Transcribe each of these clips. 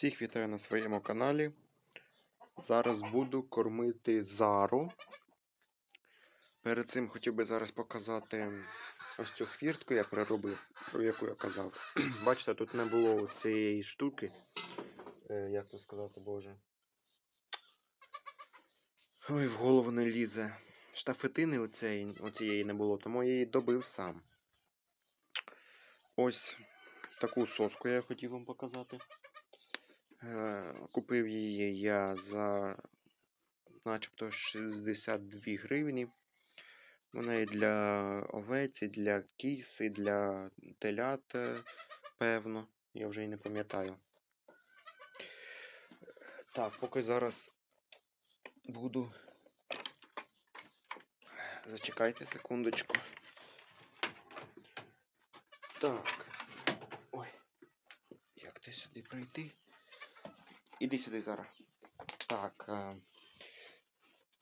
Всіх вітаю на своєму каналі. Зараз буду кормити зару. Перед цим хотів би зараз показати ось цю хвіртку, я переробив, про яку я казав. Бачите, тут не було ось цієї штуки. Е, як то сказати, боже. Ой, в голову не лізе. Штафетини оцеї, оцієї не було, тому я її добив сам. Ось таку соску я хотів вам показати. Е, Купив її я за начебто 62 гривні. Вона і для овець, і для кіс, і для телят, е, певно. Я вже і не пам'ятаю. Так, поки зараз буду. Зачекайте секундочку. Так. Ой. Як ти сюди прийти? Іди сюди зараз. Так. Е...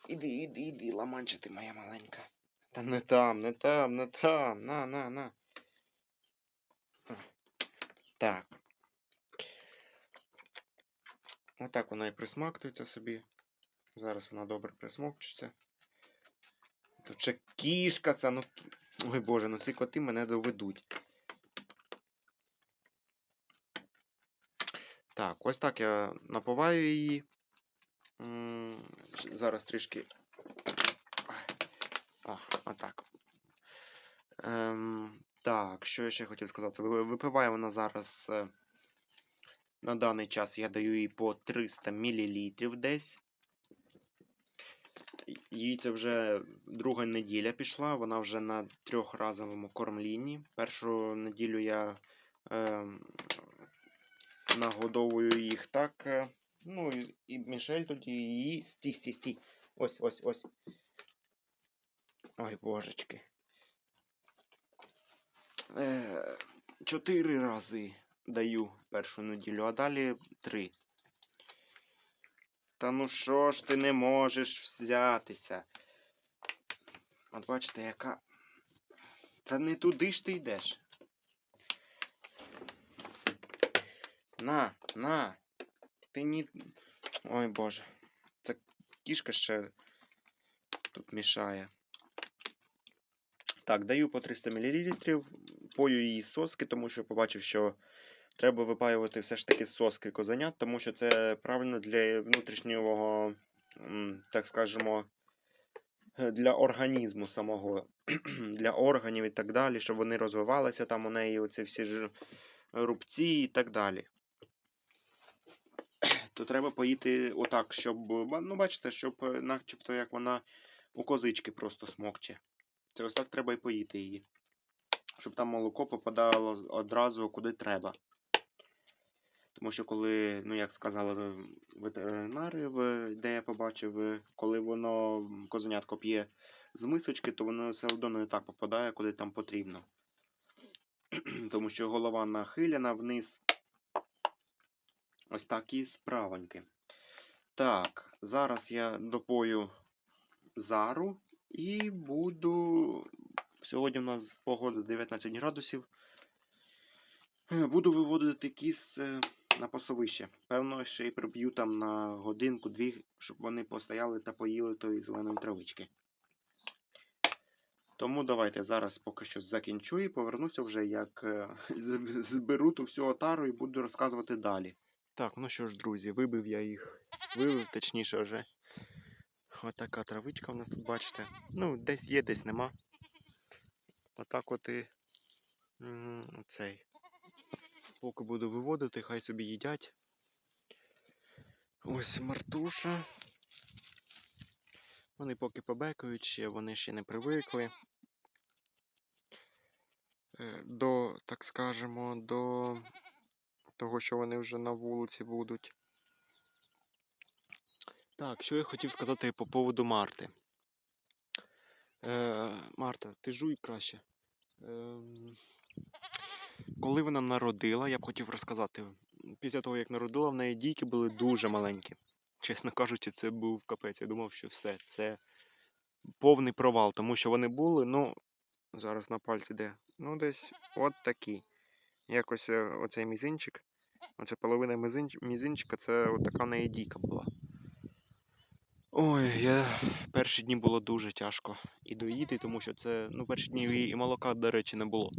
Іди, іди, іди, ламанча ти моя маленька. Та не там, не там, не там. На, на, на. Так. Отак вона і присмактується собі. Зараз вона добре присмокчиться. Тут ще кішка ця, ну. Ой боже, ну ці коти мене доведуть. Так, ось так я напуваю її. Зараз трішки. О, отак. Ем, так, що я ще хотів сказати? Ви- Випиває вона зараз. е, На даний час я даю їй по 300 мл десь. Їй це вже друга неділя пішла, вона вже на трьохразовому кормлінні. Першу неділю я ем, нагодовую їх так. е, Ну, і, Мішель тоді її. Стій, стій, стій. Ось, ось, ось. Ой, божечки. Е, чотири рази даю першу неділю, а далі три. Та ну що ж ти не можеш взятися? От бачите, яка. Та не туди ж ти йдеш. На, на. Ти ні. Ой боже. Це кішка ще тут мішає. Так, даю по 300 мл. Пою її соски, тому що побачив, що треба випаювати все ж таки соски козенят, тому що це правильно для внутрішнього, так скажемо, для організму самого, для органів і так далі, щоб вони розвивалися там у неї, оці всі ж рубці і так далі. То треба поїти отак, щоб, ну бачите, щоб е, начебто як вона у козички просто смокче. Це ось так треба і поїти її. Щоб там молоко попадало одразу куди треба. Тому що коли, ну як сказали ветеринари, де я побачив, е, коли воно козенятко п'є з мисочки, то воно все одно не так попадає, куди там потрібно. Тому що голова нахиляна вниз. Ось такі справоньки. Так, зараз я допою зару і буду. Сьогодні у нас погода 19 градусів. Е, Буду виводити кіс е, на пасовище. Певно, ще й приб'ю там на годинку-дві, щоб вони постояли та поїли тої зеленої травички. Тому давайте зараз поки що закінчу і повернуся вже, як е, зберу ту всю отару і буду розказувати далі. Так, ну що ж, друзі, вибив я їх. Вивив, точніше вже. Отака травичка у нас тут, бачите. Ну, десь є, десь нема. Отак от і цей. Поки буду виводити, хай собі їдять. Ось Мартуша. Вони поки побекають ще, вони ще не привикли. Е, До, так скажемо, до того, що вони вже на вулиці будуть. Так, що я хотів сказати по поводу Марти. Е, Марта, ти жуй краще. Ем, коли вона народила, я б хотів розказати. Після того, як народила, в неї дійки були дуже маленькі. Чесно кажучи, це був капець. Я думав, що все, це повний провал, тому що вони були, ну, зараз на пальці де. Ну, десь от такі. Якось е, оцей мізинчик Оце половина мізинч... мізинчика, це така неї дійка була. Ой, я... перші дні було дуже тяжко і доїти, тому що це, ну, перші дні і, молока, до речі, не було.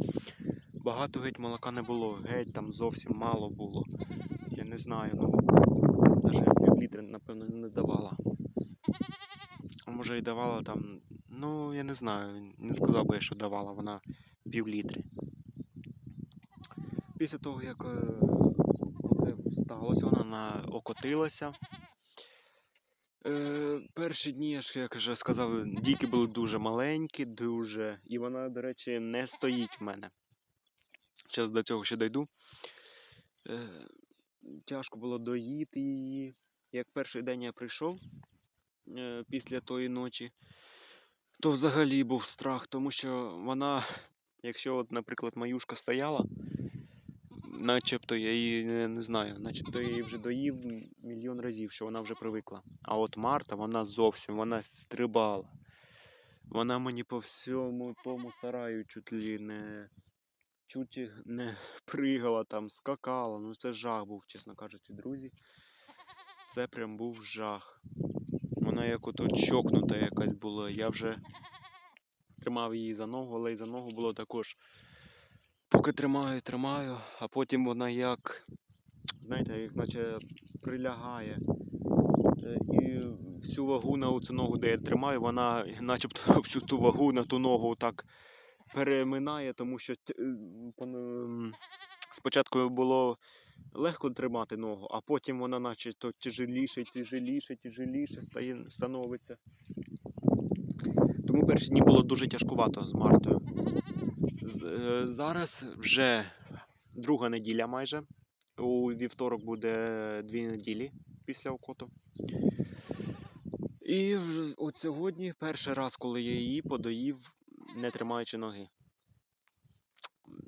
Багато геть молока не було, геть там зовсім мало було. Я не знаю, ну, навіть півлітри, напевно, не давала. А може і давала там, ну, я не знаю, не сказав би що давала вона півлітри. Після того, як е, це сталося, вона на... окотилася. Е, перші дні, як вже сказав, дійки були дуже маленькі, дуже. І вона, до речі, не стоїть в мене. Зараз до цього ще дойду. Е, тяжко було доїти її. Як перший день я прийшов е, після тої ночі, то взагалі був страх, тому що вона, якщо, от, наприклад, маюшка стояла, начебто я її не, не знаю, начебто я її вже доїв мільйон разів, що вона вже привикла. А от Марта, вона зовсім, вона стрибала. Вона мені по всьому тому сараю чуть ли не, чуть не пригала там, скакала. Ну це жах був, чесно кажучи, друзі. Це прям був жах. Вона як ото чокнута якась була. Я вже тримав її за ногу, але й за ногу було також. Поки тримаю, тримаю, а потім вона як, знаєте, як наче прилягає. Е, І всю вагу на цю ногу, де я тримаю, вона начебто всю ту вагу на ту ногу так переминає, тому що е, ем, спочатку було легко тримати ногу, а потім вона наче то тяжеліше, тяжеліше, тяжеліше стає, становиться. Тому перші дні було дуже тяжкувато з Мартою. Е, Зараз вже друга неділя майже. У вівторок буде дві неділі після окоту. І от сьогодні перший раз, коли я її подоїв, не тримаючи ноги.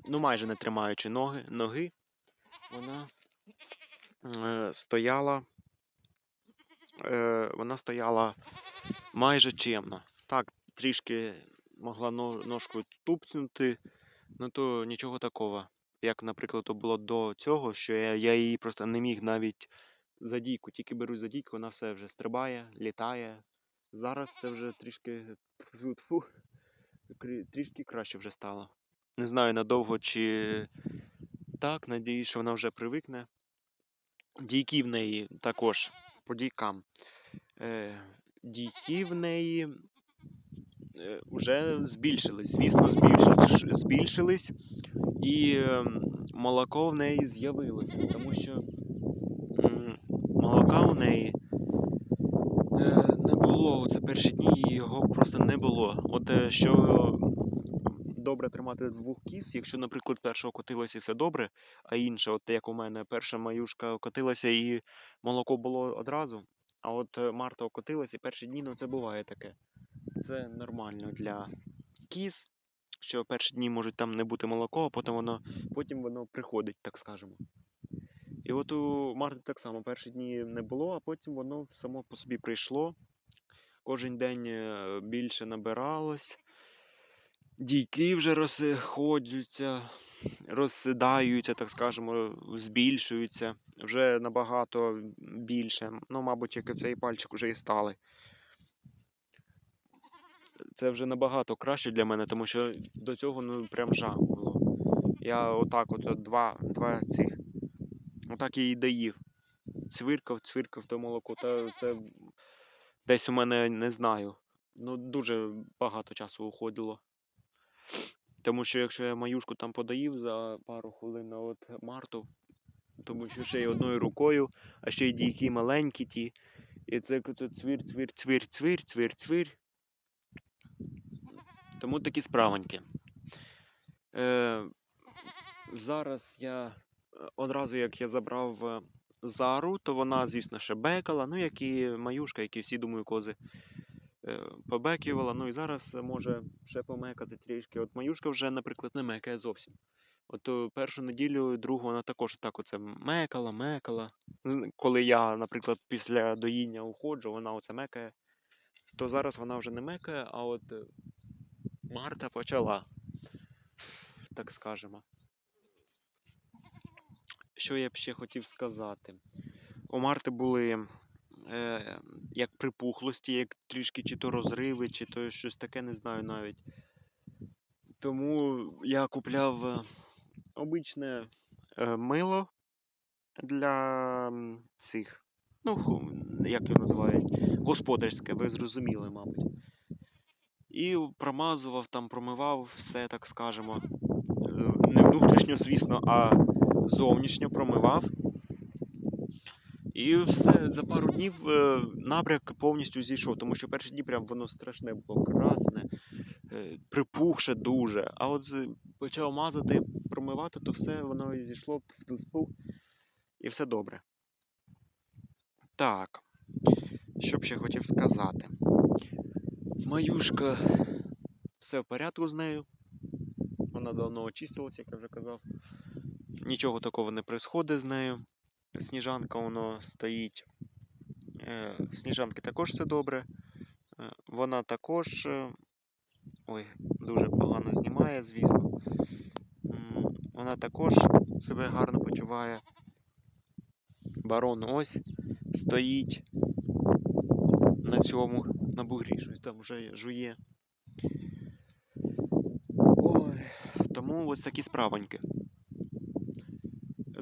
Ну, майже не тримаючи ноги, ноги, вона е, стояла. Е, вона стояла майже чемно. Так, трішки могла но- ножкою тупцнути, ну то нічого такого. Як, наприклад, то було до цього, що я, я її просто не міг навіть за дійку, тільки беру за дійку, вона все вже стрибає, літає. Зараз це вже трішки тьфу-тьфу, трішки краще вже стало. Не знаю надовго чи так, надіюсь, що вона вже привикне. Дійки в неї також по дійкам. Е, дійки в неї вже збільшились, звісно, збільш- збільшились. І ем, молоко в неї з'явилося, тому що молока у неї е, не було. Це перші дні його просто не було. От е, що добре тримати двох кіз, якщо, наприклад, перша окотилася і все добре, а інша, от як у мене, перша маюшка окотилася і молоко було одразу. А от е, Марта окотилася і перші дні, ну це буває таке. Це нормально для кіз, що перші дні можуть там не бути молоко, а потім воно, потім воно приходить, так скажемо. І от у Марти так само перші дні не було, а потім воно само по собі прийшло. Кожен день е, більше набиралось. Дійки вже розходяться, розсидаються, так скажемо, збільшуються. Вже набагато більше. Ну, мабуть, як цей пальчик вже і стали. Це вже набагато краще для мене, тому що до цього ну прям жах було. Я отак от, два, два цих. Отак я і доїв. Цвиркав, цвиркав то молоко. Та це десь у мене не знаю. Ну, дуже багато часу уходило. Тому що якщо я маюшку там подаїв за пару хвилин, а от Марту, тому що ще й одною рукою, а ще й дійки маленькі ті. І це цвір, цвір, цвір, цвір, цвір, цвір. Тому такі справоньки. Е, зараз я е, одразу як я забрав е, Зару, то вона, звісно, ще бекала, ну як і маюшка, як і всі, думаю, кози е, побеківала. Ну і зараз е, може ще помекати трішки. От маюшка вже, наприклад, не мекає зовсім. От першу неділю, другу вона також так оце мекала, мекала. Коли я, наприклад, після доїння уходжу, вона оце мекає, то зараз вона вже не мекає, а от Марта почала, так скажемо. що я б ще хотів сказати? У Марти були е, як припухлості, як трішки чи то розриви, чи то щось таке, не знаю навіть. Тому я купляв е, обичне е, мило для цих, ну, як його називають, господарське, ви зрозуміли, мабуть. І промазував там, промивав все, так скажемо. Е, Не внутрішньо, звісно, а зовнішньо промивав. І все, за пару днів е, набряк повністю зійшов, тому що перші дні прям воно страшне було красне, е, припухше дуже. А от почав мазати, промивати, то все воно зійшло, і все добре. Так, що б ще хотів сказати. Маюшка, все в порядку з нею. Вона давно очистилась, як я вже казав. Нічого такого не происходить з нею. Сніжанка воно стоїть. Е, Сніжанки також все добре. Е, Вона також. е, Ой, дуже погано знімає, звісно. Вона також себе гарно почуває. Барон ось стоїть на цьому, на бугрі, щось там вже жує. Ой, тому ось такі справоньки.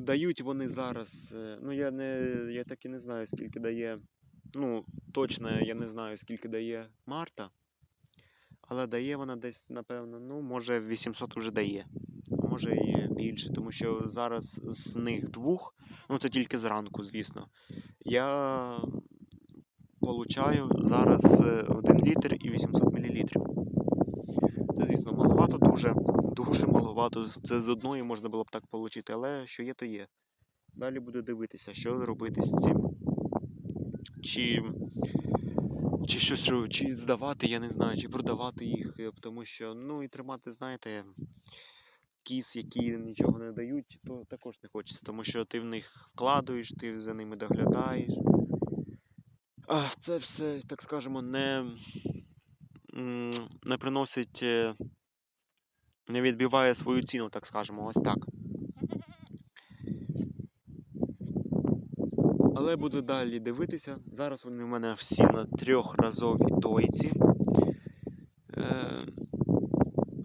Дають вони зараз. е, Ну, я не. Я так і не знаю, скільки дає. Ну, точно я не знаю, скільки дає Марта. Але дає вона десь, напевно, ну, може 800 вже дає. А може і більше, тому що зараз з них двох, ну це тільки зранку, звісно. Я получаю зараз 1 літр і 800 мл. Це, звісно, маловато дуже, дуже маловато. Це з одної можна було б так отримати, але що є, то є. Далі буду дивитися, що робити з цим. Чи, чи щось чи здавати, я не знаю, чи продавати їх, е, тому що, ну і тримати, знаєте, кіз, які нічого не дають, то також не хочеться, тому що ти в них вкладуєш, ти за ними доглядаєш. Це все, так скажемо, не, не приносить, е, не відбиває свою ціну, так скажемо, ось так. Але буду далі дивитися. Зараз вони в мене всі на трьохразовій дойці. Е,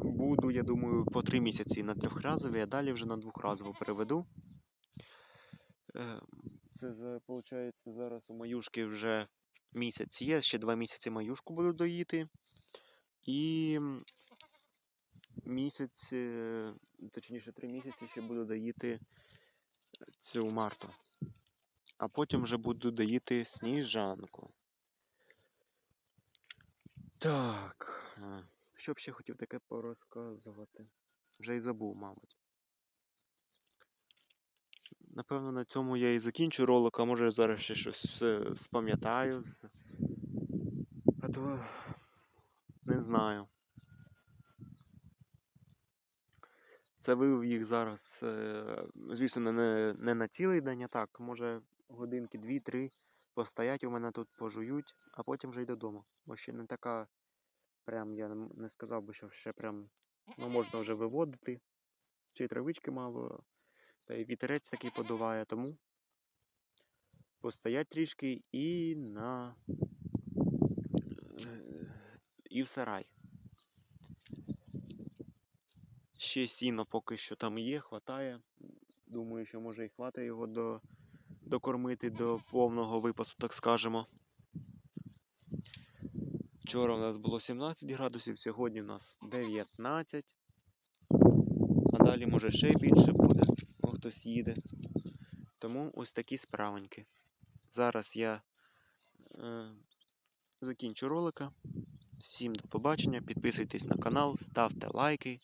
буду, я думаю, по три місяці на трьохразовій, а далі вже на двохразову переведу. Це виходить зараз у маюшки вже місяць є, ще два місяці маюшку буду доїти. І місяць, е, точніше, три місяці ще буду доїти цю марту. А потім вже буду доїти сніжанку. Так. е, Що б ще хотів таке порозказувати? Вже й забув, мабуть. Напевно, на цьому я і закінчу ролик, а може зараз ще щось е, спам'ятаю. А то не знаю. Це вивів їх зараз, е, звісно, не- не, на цілий день, а так, може годинки дві-три постоять у мене тут, пожують, а потім вже й додому. Бо ще не така, прям я не сказав би, що ще прям ну, можна вже виводити. Чи травички мало, та й вітерець такий подуває, тому постоять трішки і на. е, І в сарай. Ще сіно поки що там є, хватає. Думаю, що може і хватає його до, докормити до повного випасу, так скажемо. Вчора у нас було 17 градусів, сьогодні у нас 19. А далі може ще більше буде, бо хтось їде. Тому ось такі справоньки. Зараз я е, закінчу ролика. Всім до побачення. Підписуйтесь на канал, ставте лайки.